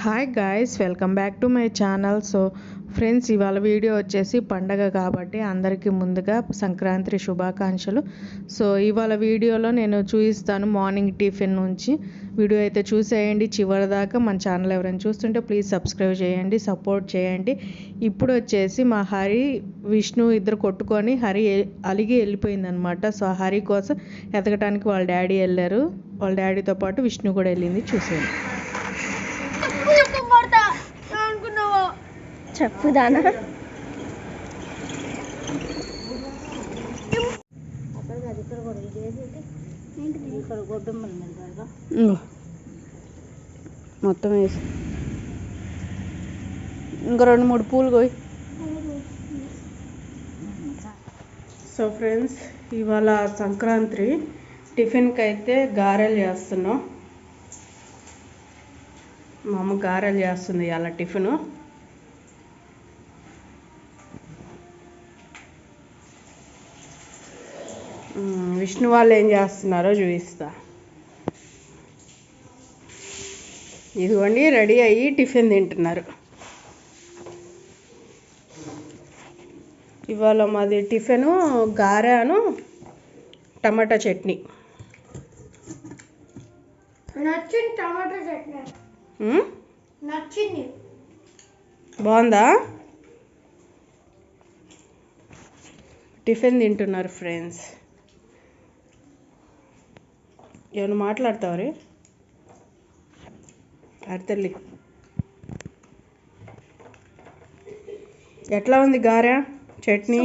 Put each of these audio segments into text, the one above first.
Hi guys welcome back to my channel so friends ఇవాళ video వచ్చేసి పండగ కాబట్టి అందరికీ ముందుగా సంక్రాంతి శుభాకాంక్షలు. సో ఇవాళ వీడియోలో నేను చూపిస్తాను మార్నింగ్ టిఫిన్ నుంచి. వీడియో అయితే చూసేయండి. చివరి దాకా మన ఛానల్ ఎవరైనా చూస్తుంటే ప్లీజ్ సబ్స్క్రైబ్ చేయండి సపోర్ట్ చేయండి. ఇప్పుడు వచ్చేసి మా హరి విష్ణు ఇద్దరు కొట్టుకొని హరి అలిగి వెళ్ళిపోయిందనమాట సో హరి కోసం ఎతకటానికి వాళ్ళ డాడీ వెళ్ళారు. వాళ్ళ డాడీతో పాటు విష్ణు కూడా వెళ్ళింది చూసేయండి. చెప్పు దానా. మొత్తం వేసి. ఇంకా రెండు మూడు పూలు కోయి. సో ఫ్రెండ్స్ ఇవాళ సంక్రాంతి. టిఫిన్కి అయితే గారెలు చేస్తున్నాం. మా అమ్మ గారెలు చేస్తుంది ఇవాళ టిఫిన్ విష్ణు వాళ్ళు ఏం చేస్తున్నారో చూపిస్తా. ఇదిగోండి రెడీ అయ్యి టిఫిన్ తింటున్నారు. ఇవాళ మాది టిఫిను గారెను టమాటా చట్నీ. నచ్చింది టమాటా చట్నీ. నచ్చింది. బాగుందా? టిఫిన్ తింటున్నారు ఫ్రెండ్స్. ఏమైనా మాట్లాడతావు అర్థల్లి ఎట్లా ఉంది గారె? చట్నీ?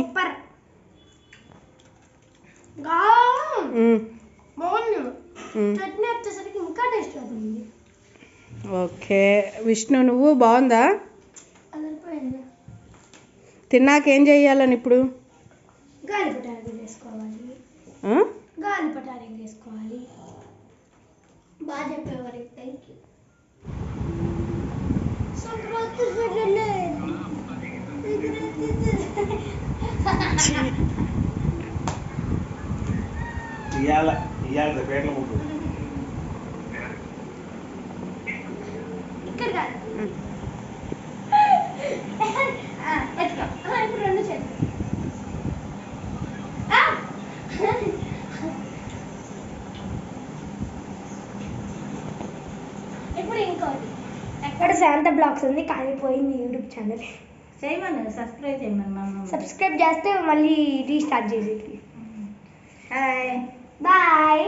ఓకే. విష్ణు నువ్వు బాగుందా? తిన్నాక ఏం చెయ్యాలని ఇప్పుడు? గాలి పటారీ వేసుకోవాలి ఆ? గాలి పటారీ వేసుకోవాలి బాగా చెప్పేవారు థ్యాంక్ యూ సంక్రాంతి స్పెషల్లే. ఇవాళ ఇవాళ పేట్ల ముగ్గు ఇక్కడ కాదు శాంత బ్లాగ్స్ ఉంది కానీ పోయింది యూట్యూబ్ ఛానల్. చేయమని సబ్స్క్రైబ్ చేయమని సబ్స్క్రైబ్ చేస్తే మళ్ళీ రీస్టార్ట్ చేసేది. హాయ్. బాయ్.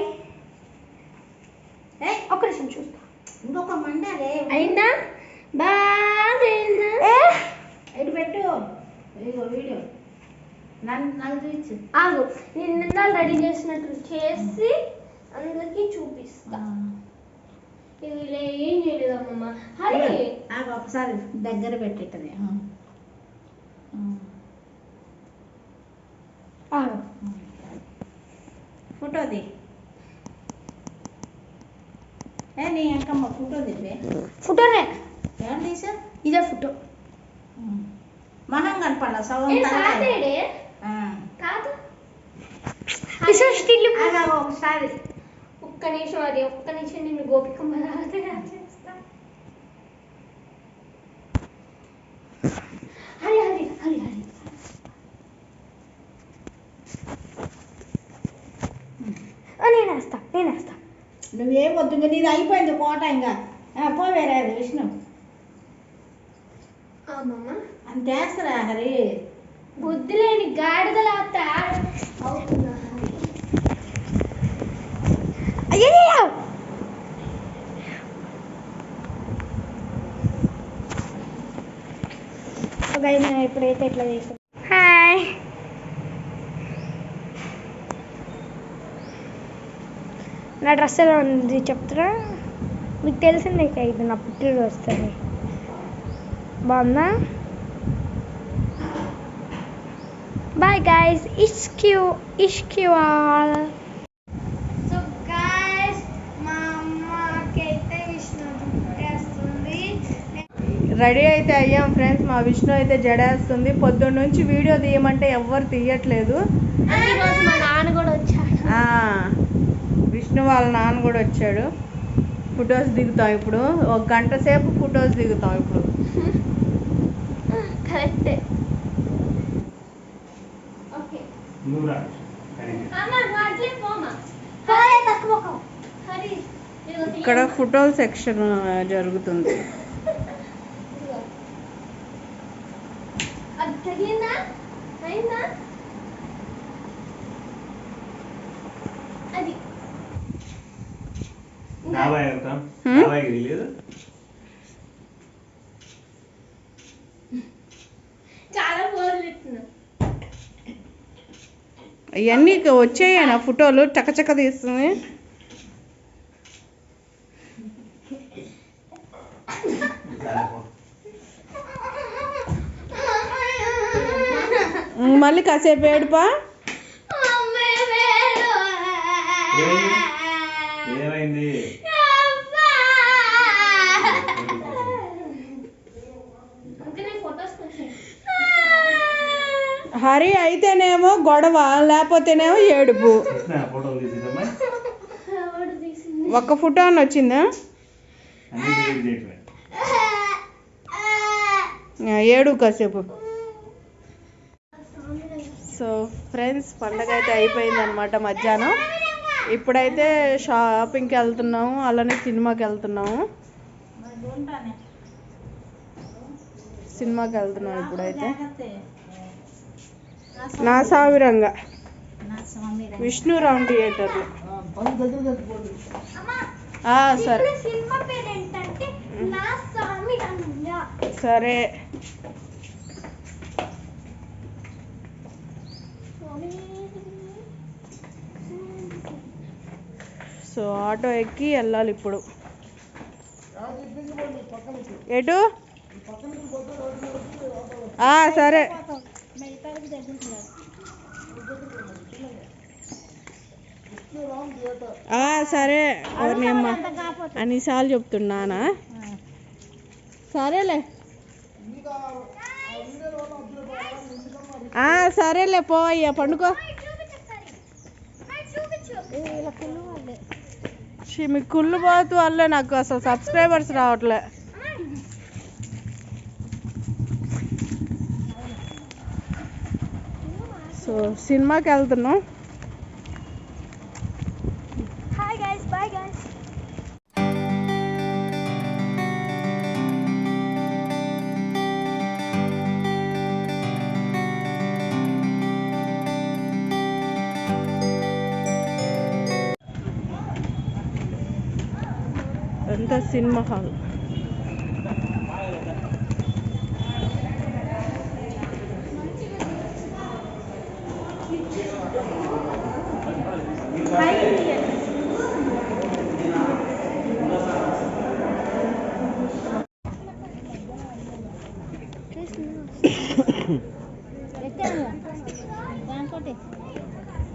ఏ ఒక్క నిమిషం చూస్తా ఇంకొక మండాలే. అయిందా? బాగైందా ఇటు పెట్టు. ఇదిగో వీడియో. నన్ను నాకు చూపించు ఆగు. నేను నిన్న రెడీ చేసినట్టు చేసి అందరికి చూపిస్తా. ఇది ఏం చేయలేదమ్మమ్మ హరి నాకు ఒకసారి దగ్గర పెట్టేటది. ఫోటోది ఏ నీ అంకమ్మ ఫోటో దివే ఫోటోనే. ఏం తీసా? ఇదే ఫోటో. మొహం కనపడ సగం. కాదు. ఒకసారి. ఒక్క నిమిషం అది ఒక్క నిమిషం నేను గోపికమ్మ లాగా చేస్తా హరి హరి హరి హరి ఆ, నేను వేస్తా నేను వేస్తా నువ్వేం వద్దు ఇంకా నీది అయిపోయింది కోట ఇంకా. ఆ, పో వేరే అది విష్ణు. అంతేస్తారా హరి? బుద్ధి లేని గాడిదలా ఇప్పుడైతే ఇట్లా చేసాం హాయ్ నా డ్రెస్ ఎలా ఉంది చెప్తారా? మీకు తెలిసిందే కదా ఇది నా పుట్టినరోజు వస్తుంది బాగుందా? బాయ్ గైస్ ఇట్స్ క్యూ ఇష్ క్యూ ఆల్ సో గైస్ మా అమ్మకైతే విష్ణు పుట్టేస్తుంది. రెడీ అయితే అయ్యాం ఫ్రెండ్స్ మా విష్ణు అయితే జడేస్తుంది. పొద్దున్న నుంచి వీడియో తీయమంటే ఎవ్వరు తీయట్లేదు. మా నాన్న కూడా వచ్చాడు. ఆ, విష్ణు వాళ్ళ నాన్న కూడా వచ్చాడు. ఫొటోస్ దిగుతాం ఇప్పుడు. ఒక గంట సేపు ఫొటోస్ దిగుతాం ఇప్పుడు. కరెక్టే. ఓకే. ఇక్కడ ఫోటో సెక్షన్ జరుగుతుంది. అది తగిలిందా? అయిందా? అవన్నీ వచ్చాయన ఫోటోలు చకచక తీస్తుంది. మళ్ళీ కాసేపు ఏడుపా? ఏమైంది? హరి అయితేనేమో గొడవ లేకపోతేనేమో ఏడుపు. ఒక్క ఫోటో అని వచ్చిందా? ఏడు కాసేపు. సో ఫ్రెండ్స్ పండగ అయితే అయిపోయింది అనమాట మధ్యాహ్నం. ఇప్పుడైతే షాపింగ్కి వెళ్తున్నాము అలానే సినిమాకి వెళ్తున్నాము. సినిమాకి వెళ్తున్నాం ఇప్పుడైతే. నా సావిరంగా విష్ణురామ్ థియేటర్లో ఆ, సరే సినిమా పేరు ఏంటంటే నా స్వామి రంగా సరే. సో ఆటో ఎక్కి వెళ్ళాలి ఇప్పుడు. ఎటు? ఆ, సరే. సరే ఎవరినమ్మా అన్నిసార్లు చెప్తున్నానా? సరేలే. సరేలే పో అయ్యా పండుకో మీ కుళ్ళు పోతూ వల్లే నాకు అసలు సబ్స్క్రైబర్స్ రావట్లే. సో సినిమాకి వెళ్తున్నాం. హాయ్ గైస్ బాయ్ గైస్ ఎంత సినిమా హాల్.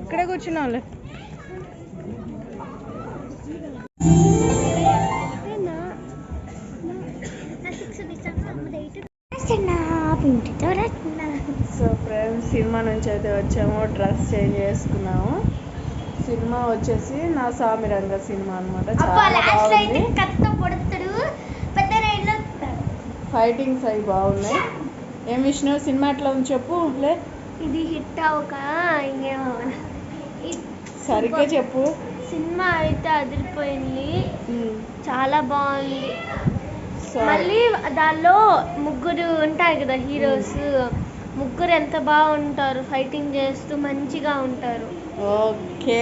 ఇక్కడే కూర్చున్నాంలే సో ఫ్రెండ్స్ సినిమా నుంచి అయితే వచ్చాము. డ్రెస్ చేంజ్ చేసుకున్నాము. సినిమా వచ్చేసి నా సామిరంగ సినిమా అనమాట చాలా బాగుంది. ఫైటింగ్స్ అవి బాగున్నాయి. ఏం విష్ణు సినిమా ఎట్లా ఉంది చెప్పు లే. ఇది హిట్ ఇంకేమో. సరిగ్గా చెప్పు. సినిమా అయితే అదిరిపోయింది. చాలా బాగుంది. మళ్ళీ దానిలో ముగ్గురు ఉంటారు కదా హీరోస్. ముగ్గురు ఎంత బాగుంటారు ఫైటింగ్ చేస్తూ మంచిగా ఉంటారు. ఓకే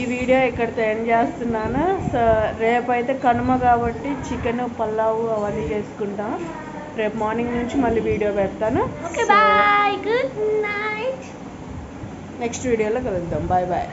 ఈ వీడియో ఇక్కడితో ఎండ్ చేస్తున్నాను. సో రేపైతే కనుమ కాబట్టి చికెన్ పల్లావు అవన్నీ చేసుకుంటాం. రేపు మార్నింగ్ నుంచి మళ్ళీ వీడియో పెడతాను. Okay bye good night next వీడియోలో కలుద్దాం. Bye bye